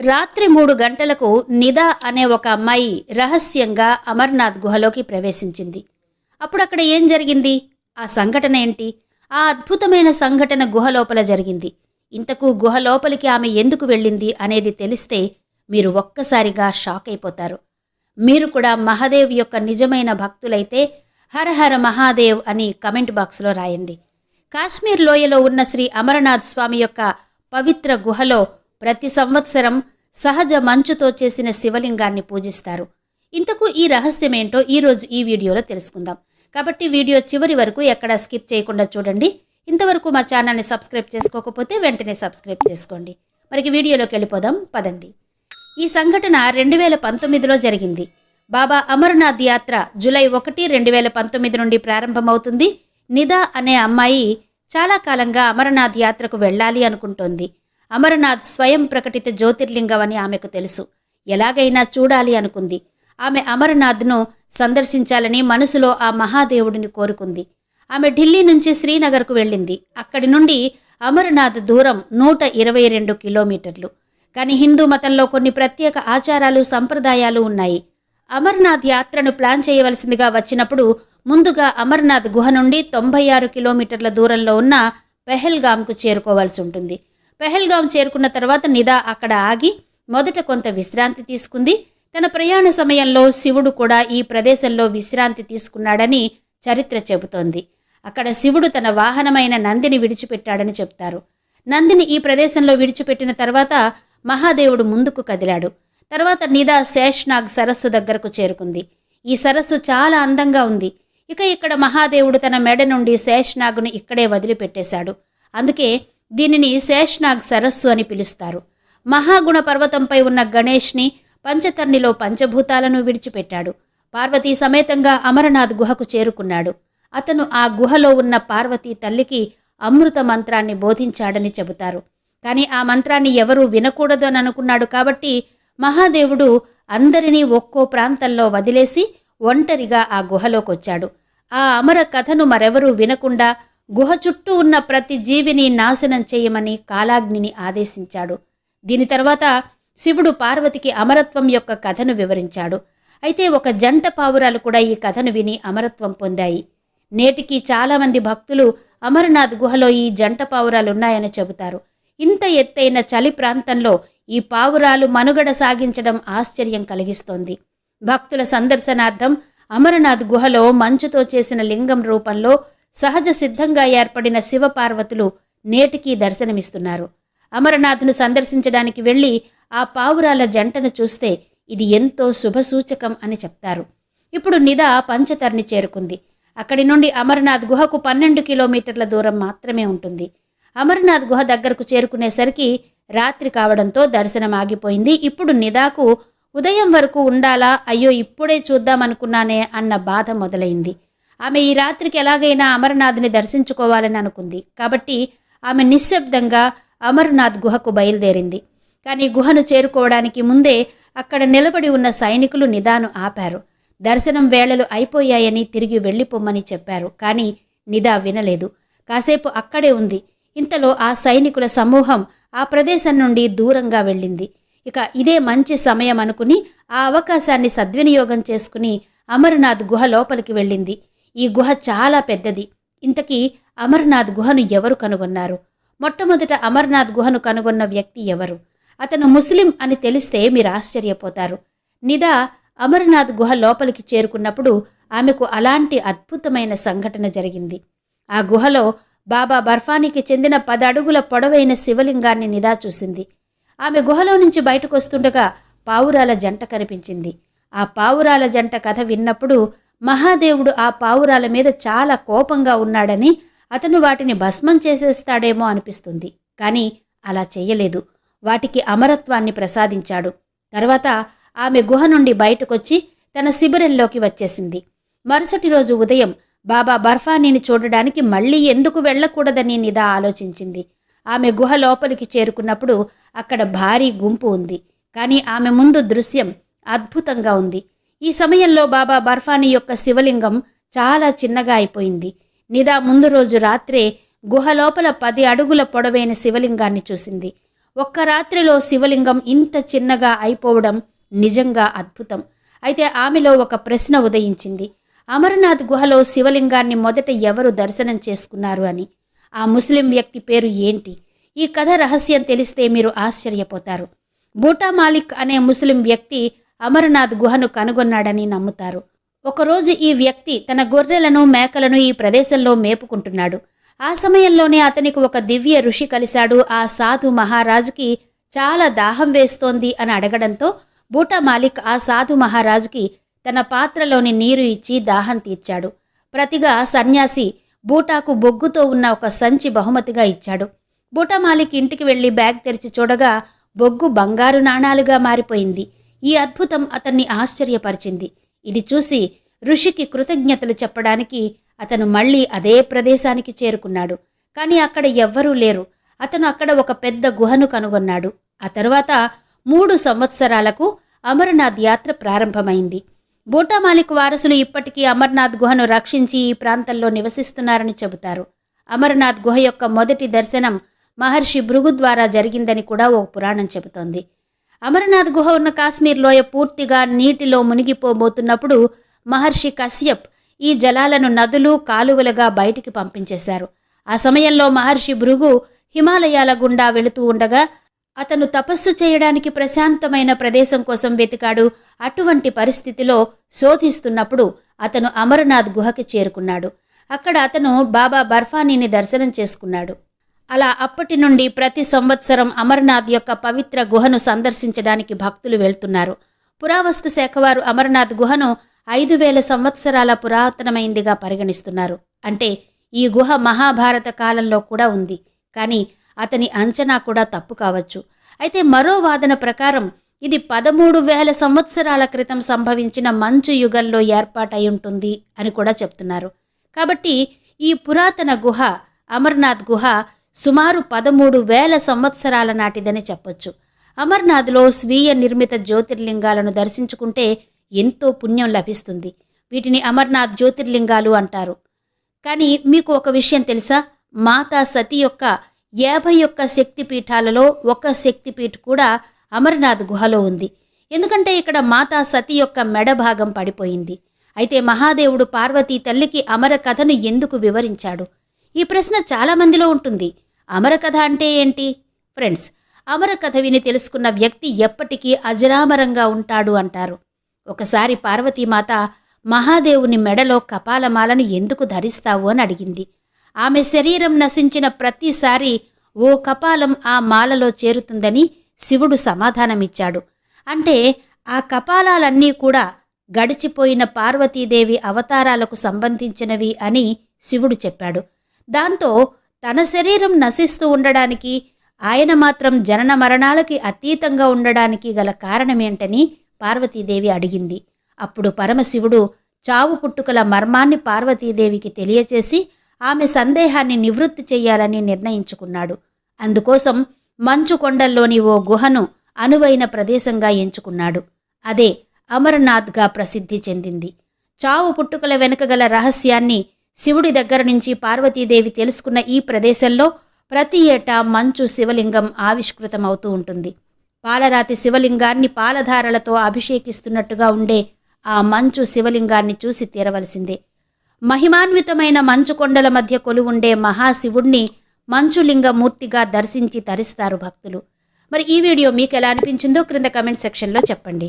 రాత్రి మూడు గంటలకు నిదా అనే ఒక అమ్మాయి రహస్యంగా అమర్నాథ్ గుహలోకి ప్రవేశించింది. అప్పుడు అక్కడ ఏం జరిగింది? ఆ సంఘటన ఏంటి? ఆ అద్భుతమైన సంఘటన గుహలోపల జరిగింది. ఇంతకు గుహ లోపలికి ఆమె ఎందుకు వెళ్ళింది అనేది తెలిస్తే మీరు ఒక్కసారిగా షాక్ అయిపోతారు. మీరు కూడా మహాదేవ్ యొక్క నిజమైన భక్తులైతే హర హర మహాదేవ్ అని కమెంట్ బాక్స్లో రాయండి. కాశ్మీర్ లోయలో ఉన్న శ్రీ అమరనాథ్ స్వామి యొక్క పవిత్ర గుహలో ప్రతి సంవత్సరం సహజ మంచుతో చేసిన శివలింగాన్ని పూజిస్తారు. ఇంతకు ఈ రహస్యం ఏంటో ఈరోజు ఈ వీడియోలో తెలుసుకుందాం. కాబట్టి వీడియో చివరి వరకు ఎక్కడా స్కిప్ చేయకుండా చూడండి. ఇంతవరకు మా ఛానల్ని సబ్స్క్రైబ్ చేసుకోకపోతే వెంటనే సబ్స్క్రైబ్ చేసుకోండి. మరికి వీడియోలోకి వెళ్ళిపోదాం పదండి. ఈ సంఘటన రెండు వేల పంతొమ్మిదిలో జరిగింది. బాబా అమర్నాథ్ యాత్ర జూలై ఒకటి రెండు వేల పంతొమ్మిది నుండి ప్రారంభమవుతుంది. నిదా అనే అమ్మాయి చాలా కాలంగా అమరనాథ్ యాత్రకు వెళ్ళాలి అనుకుంటోంది. అమరనాథ్ స్వయం ప్రకటిత జ్యోతిర్లింగమని ఆమెకు తెలుసు. ఎలాగైనా చూడాలి అనుకుంది. ఆమె అమరనాథ్ను సందర్శించాలని మనసులో ఆ మహాదేవుడిని కోరుకుంది. ఆమె ఢిల్లీ నుంచి శ్రీనగర్కు వెళ్ళింది. అక్కడి నుండి అమరనాథ్ దూరం నూట ఇరవై రెండు కిలోమీటర్లు. కానీ హిందూ మతంలో కొన్ని ప్రత్యేక ఆచారాలు సంప్రదాయాలు ఉన్నాయి. అమర్నాథ్ యాత్రను ప్లాన్ చేయవలసిందిగా వచ్చినప్పుడు ముందుగా అమర్నాథ్ గుహ నుండి తొంభై ఆరు కిలోమీటర్ల దూరంలో ఉన్న పెహల్గామ్కు చేరుకోవాల్సి ఉంటుంది. పెహల్గాం చేరుకున్న తర్వాత నిదా అక్కడ ఆగి మొదట కొంత విశ్రాంతి తీసుకుంది. తన ప్రయాణ సమయంలో శివుడు కూడా ఈ ప్రదేశంలో విశ్రాంతి తీసుకున్నాడని చరిత్ర చెబుతోంది. అక్కడ శివుడు తన వాహనమైన నందిని విడిచిపెట్టాడని చెప్తారు. నందిని ఈ ప్రదేశంలో విడిచిపెట్టిన తర్వాత మహాదేవుడు ముందుకు కదిలాడు. తర్వాత నిదా శేష్నాగ్ సరస్సు దగ్గరకు చేరుకుంది. ఈ సరస్సు చాలా అందంగా ఉంది. ఇక ఇక్కడ మహాదేవుడు తన మెడ నుండి శేష్నాగ్ను ఇక్కడే వదిలిపెట్టేశాడు. అందుకే దీనిని శేష్నాగ్ సరస్సు అని పిలుస్తారు. మహాగుణ పర్వతంపై ఉన్న గణేష్ని పంచతర్నిలో పంచభూతాలను విడిచిపెట్టాడు. పార్వతీ సమేతంగా అమరనాథ్ గుహకు చేరుకున్నాడు. అతను ఆ గుహలో ఉన్న పార్వతీ తల్లికి అమృత మంత్రాన్ని బోధించాడని చెబుతారు. కానీ ఆ మంత్రాన్ని ఎవరూ వినకూడదు అని అనుకున్నాడు కాబట్టి మహాదేవుడు అందరినీ ఒక్కో ప్రాంతంలో వదిలేసి ఒంటరిగా ఆ గుహలోకొచ్చాడు. ఆ అమర కథను మరెవరూ వినకుండా గుహ చుట్టూ ఉన్న ప్రతి జీవిని నాశనం చేయమని కాలాగ్నిని ఆదేశించాడు. దీని తర్వాత శివుడు పార్వతికి అమరత్వం యొక్క కథను వివరించాడు. అయితే ఒక జంట పావురాలు కూడా ఈ కథను విని అమరత్వం పొందాయి. నేటికి చాలామంది భక్తులు అమరనాథ్ గుహలో ఈ జంట పావురాలు ఉన్నాయని చెబుతారు. ఇంత ఎత్తైన చలి ప్రాంతంలో ఈ పావురాలు మనుగడ సాగించడం ఆశ్చర్యం కలిగిస్తోంది. భక్తుల సందర్శనార్థం అమరనాథ్ గుహలో మంచుతో చేసిన లింగం రూపంలో సహజ సిద్ధంగా ఏర్పడిన శివపార్వతులు నేటికీ దర్శనమిస్తున్నారు. అమరనాథ్ను సందర్శించడానికి వెళ్ళి ఆ పావురాల జంటను చూస్తే ఇది ఎంతో శుభసూచకం అని చెప్తారు. ఇప్పుడు నిదా పంచతర్ని చేరుకుంది. అక్కడి నుండి అమర్నాథ్ గుహకు పన్నెండు కిలోమీటర్ల దూరం మాత్రమే ఉంటుంది. అమర్నాథ్ గుహ దగ్గరకు చేరుకునేసరికి రాత్రి కావడంతో దర్శనం ఆగిపోయింది ఇప్పుడు నిదాకు ఉదయం వరకు ఉండాలా? అయ్యో ఇప్పుడే చూద్దామనుకున్నానే అన్న బాధ మొదలైంది. ఆమె ఈ రాత్రికి ఎలాగైనా అమరనాథ్ని దర్శించుకోవాలని అనుకుంది. కాబట్టి ఆమె నిశ్శబ్దంగా అమర్నాథ్ గుహకు బయలుదేరింది. కానీ గుహను చేరుకోవడానికి ముందే అక్కడ నిలబడి ఉన్న సైనికులు నిదాను ఆపారు. దర్శనం వేళలు అయిపోయాయని తిరిగి వెళ్ళిపోమ్మని చెప్పారు. కానీ నిదా వినలేదు. కాసేపు అక్కడే ఉంది. ఇంతలో ఆ సైనికుల సమూహం ఆ ప్రదేశం నుండి దూరంగా వెళ్ళింది. ఇక ఇదే మంచి సమయం అనుకుని ఆ అవకాశాన్ని సద్వినియోగం చేసుకుని అమర్నాథ్ గుహ లోపలికి వెళ్ళింది. ఈ గుహ చాలా పెద్దది. ఇంతకీ అమర్నాథ్ గుహను ఎవరు కనుగొన్నారు? మొట్టమొదట అమర్నాథ్ గుహను కనుగొన్న వ్యక్తి ఎవరు? అతను ముస్లిం అని తెలిస్తే మీరు ఆశ్చర్యపోతారు. నిదా అమర్నాథ్ గుహ లోపలికి చేరుకున్నప్పుడు ఆమెకు అలాంటి అద్భుతమైన సంఘటన జరిగింది. ఆ గుహలో బాబా బర్ఫానికి చెందిన పదడుగుల పొడవైన శివలింగాన్ని నిదా చూసింది. ఆమె గుహలో నుంచి బయటకు వస్తుండగా పావురాల జంట కనిపించింది. ఆ పావురాల జంట కథ విన్నప్పుడు మహాదేవుడు ఆ పావురాల మీద చాలా కోపంగా ఉన్నాడని అతను వాటిని భస్మం చేసేస్తాడేమో అనిపిస్తుంది. కానీ అలా చేయలేదు వాటికి అమరత్వాన్ని ప్రసాదించాడు. తర్వాత ఆమె గుహ నుండి బయటకొచ్చి తన శిబిరంలోకి వచ్చేసింది. మరుసటి రోజు ఉదయం బాబా బర్ఫానీని చూడడానికి మళ్ళీ ఎందుకు వెళ్ళకూడదని నిదా ఆలోచించింది. ఆమె గుహ లోపలికి చేరుకున్నప్పుడు అక్కడ భారీ గుంపు ఉంది. కానీ ఆమె ముందు దృశ్యం అద్భుతంగా ఉంది. ఈ సమయంలో బాబా బర్ఫానీ యొక్క శివలింగం చాలా చిన్నగా అయిపోయింది. నిదా ముందు రోజు రాత్రే గుహ లోపల పది అడుగుల పొడవైన శివలింగాన్ని చూసింది. ఒక్క రాత్రిలో శివలింగం ఇంత చిన్నగా అయిపోవడం నిజంగా అద్భుతం. అయితే ఆమెలో ఒక ప్రశ్న ఉదయించింది. అమరనాథ్ గుహలో శివలింగాన్ని మొదట ఎవరు దర్శనం చేసుకున్నారు అని. ఆ ముస్లిం వ్యక్తి పేరు ఏంటి? ఈ కథ రహస్యం తెలిస్తే మీరు ఆశ్చర్యపోతారు. బూటా మాలిక్ అనే ముస్లిం వ్యక్తి అమరనాథ్ గుహను కనుగొన్నాడని నమ్ముతారు. ఒకరోజు ఈ వ్యక్తి తన గొర్రెలను మేకలను ఈ ప్రదేశంలో మేపుకుంటున్నాడు. ఆ సమయంలోనే అతనికి ఒక దివ్య ఋషి కలిశాడు. ఆ సాధు మహారాజుకి చాలా దాహం వేస్తోంది అని అడగడంతో బూటా మాలిక్ ఆ సాధు మహారాజుకి తన పాత్రలోని నీరు ఇచ్చి దాహం తీర్చాడు. ప్రతిగా సన్యాసి బూటాకు బొగ్గుతో ఉన్న ఒక సంచి బహుమతిగా ఇచ్చాడు. బూటా మాలిక్ ఇంటికి వెళ్ళి బ్యాగ్ తెరిచి చూడగా బొగ్గు బంగారు నాణాలుగా మారిపోయింది. ఈ అద్భుతం అతన్ని ఆశ్చర్యపరిచింది. ఇది చూసి ఋషికి కృతజ్ఞతలు చెప్పడానికి అతను మళ్ళీ అదే ప్రదేశానికి చేరుకున్నాడు. కానీ అక్కడ ఎవ్వరూ లేరు. అతను అక్కడ ఒక పెద్ద గుహను కనుగొన్నాడు. ఆ తరువాత మూడు సంవత్సరాలకు అమరనాథ్ యాత్ర ప్రారంభమైంది. బూటామాలిక్ వారసులు ఇప్పటికీ అమర్నాథ్ గుహను రక్షించి ఈ ప్రాంతంలో నివసిస్తున్నారని చెబుతారు. అమరనాథ్ గుహ యొక్క మొదటి దర్శనం మహర్షి భృగు ద్వారా జరిగిందని కూడా ఓ పురాణం చెబుతోంది. అమరనాథ్ గుహ ఉన్న కాశ్మీర్ లోయ పూర్తిగా నీటిలో మునిగిపోబోతున్నప్పుడు మహర్షి కశ్యప్ ఈ జలాలను నదులు కాలువలుగా బయటికి పంపించేశారు. ఆ సమయంలో మహర్షి భృగు హిమాలయాల గుండా వెళుతూ ఉండగా అతను తపస్సు చేయడానికి ప్రశాంతమైన ప్రదేశం కోసం వెతికాడు. అటువంటి పరిస్థితిలో శోధిస్తున్నప్పుడు అతను అమరనాథ్ గుహకి చేరుకున్నాడు. అక్కడ అతను బాబా బర్ఫానీని దర్శనం చేసుకున్నాడు. అలా అప్పటి నుండి ప్రతి సంవత్సరం అమర్నాథ్ యొక్క పవిత్ర గుహను సందర్శించడానికి భక్తులు వెళ్తున్నారు. పురావస్తు శాఖ వారు అమర్నాథ్ గుహను ఐదు వేల సంవత్సరాల పురాతనమైందిగా పరిగణిస్తున్నారు. అంటే ఈ గుహ మహాభారత కాలంలో కూడా ఉంది. కానీ అతని అంచనా కూడా తప్పు కావచ్చు. అయితే మరో వాదన ప్రకారం ఇది పదమూడు వేల సంవత్సరాల క్రితం సంభవించిన మంచు యుగంలో ఏర్పాటై ఉంటుంది అని కూడా చెప్తున్నారు. కాబట్టి ఈ పురాతన గుహ అమర్నాథ్ గుహ సుమారు పదమూడు వేల సంవత్సరాల నాటిదని చెప్పొచ్చు. అమర్నాథ్లో స్వీయ నిర్మిత జ్యోతిర్లింగాలను దర్శించుకుంటే ఎంతో పుణ్యం లభిస్తుంది. వీటిని అమర్నాథ్ జ్యోతిర్లింగాలు అంటారు. కానీ మీకు ఒక విషయం తెలుసా? మాతా సతి యొక్క యాభై ఒక్క శక్తిపీఠాలలో ఒక శక్తిపీఠ కూడా అమర్నాథ్ గుహలో ఉంది. ఎందుకంటే ఇక్కడ మాతా సతి యొక్క మెడ భాగం పడిపోయింది. అయితే మహాదేవుడు పార్వతీ తల్లికి అమర కథను ఎందుకు వివరించాడు? ఈ ప్రశ్న చాలామందిలో ఉంటుంది. అమర కథ అంటే ఏంటి? ఫ్రెండ్స్ అమర కథ విని తెలుసుకున్న వ్యక్తి ఎప్పటికీ అజరామరంగా ఉంటాడు అంటారు. ఒకసారి పార్వతీమాత మహాదేవుని మెడలో కపాలమాలను ఎందుకు ధరిస్తావు అని అడిగింది. ఆమె శరీరం నశించిన ప్రతిసారి ఓ కపాలం ఆ మాలలో చేరుతుందని శివుడు సమాధానమిచ్చాడు. అంటే ఆ కపాలాలన్నీ కూడా గడిచిపోయిన పార్వతీదేవి అవతారాలకు సంబంధించినవి అని శివుడు చెప్పాడు. దాంతో తన శరీరం నశిస్తూ ఉండడానికి ఆయన మాత్రం జనన మరణాలకి అతీతంగా ఉండడానికి గల కారణమేంటని పార్వతీదేవి అడిగింది. అప్పుడు పరమశివుడు చావు పుట్టుకల మర్మాన్ని పార్వతీదేవికి తెలియచేసి ఆమె సందేహాన్ని నివృత్తి చేయాలని నిర్ణయించుకున్నాడు. అందుకోసం మంచు కొండల్లోని ఓ గుహను అనువైన ప్రదేశంగా ఎంచుకున్నాడు. అదే అమర్నాథ్గా ప్రసిద్ధి చెందింది. చావు పుట్టుకల వెనుక గల రహస్యాన్ని శివుడి దగ్గర నుంచి పార్వతీదేవి తెలుసుకున్న ఈ ప్రదేశంలో ప్రతి ఏటా మంచు శివలింగం ఆవిష్కృతమవుతూ ఉంటుంది. పాలరాతి శివలింగాన్ని పాలధారలతో అభిషేకిస్తున్నట్టుగా ఉండే ఆ మంచు శివలింగాన్ని చూసి తీరవలసిందే. మహిమాన్వితమైన మంచు కొండల మధ్య కొలువుండే మహాశివుణ్ణి మంచులింగమూర్తిగా దర్శించి తరిస్తారు భక్తులు. మరి ఈ వీడియో మీకు ఎలా అనిపించిందో క్రింద కమెంట్ సెక్షన్లో చెప్పండి.